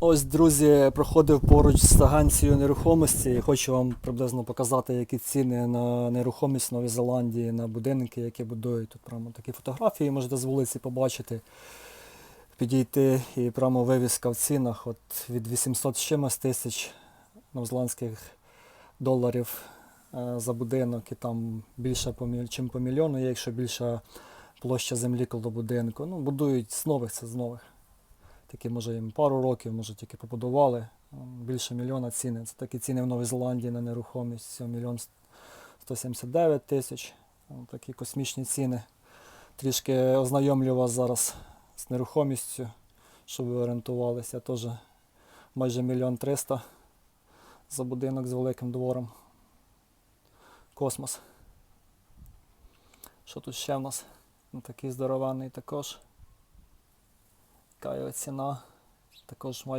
Ось, друзі, проходив поруч з аганцією нерухомості хочу вам приблизно показати, які ціни на нерухомість в Новій Зеландії, на будинки, які будують. Тут прямо такі фотографії можете з вулиці побачити, підійти і прямо вивіска в цінах от від 800 з чимось тисяч новозеландських доларів е, за будинок і там більше чим по мільйону, є, якщо більша площа землі коло будинку. Ну, будують з нових, це з нових. Такі, може, їм пару років, може, тільки побудували. Більше мільйона ціни. Це такі ціни в Новій Зеландії на нерухомість. Мільйон 179 тисяч. Такі космічні ціни. Трішки ознайомлю вас зараз з нерухомістю, щоб ви орієнтувалися. Теж майже мільйон триста за будинок з великим двором. Космос. Що тут ще в нас? Ну, такий здорований також. Яка його ціна? Також майже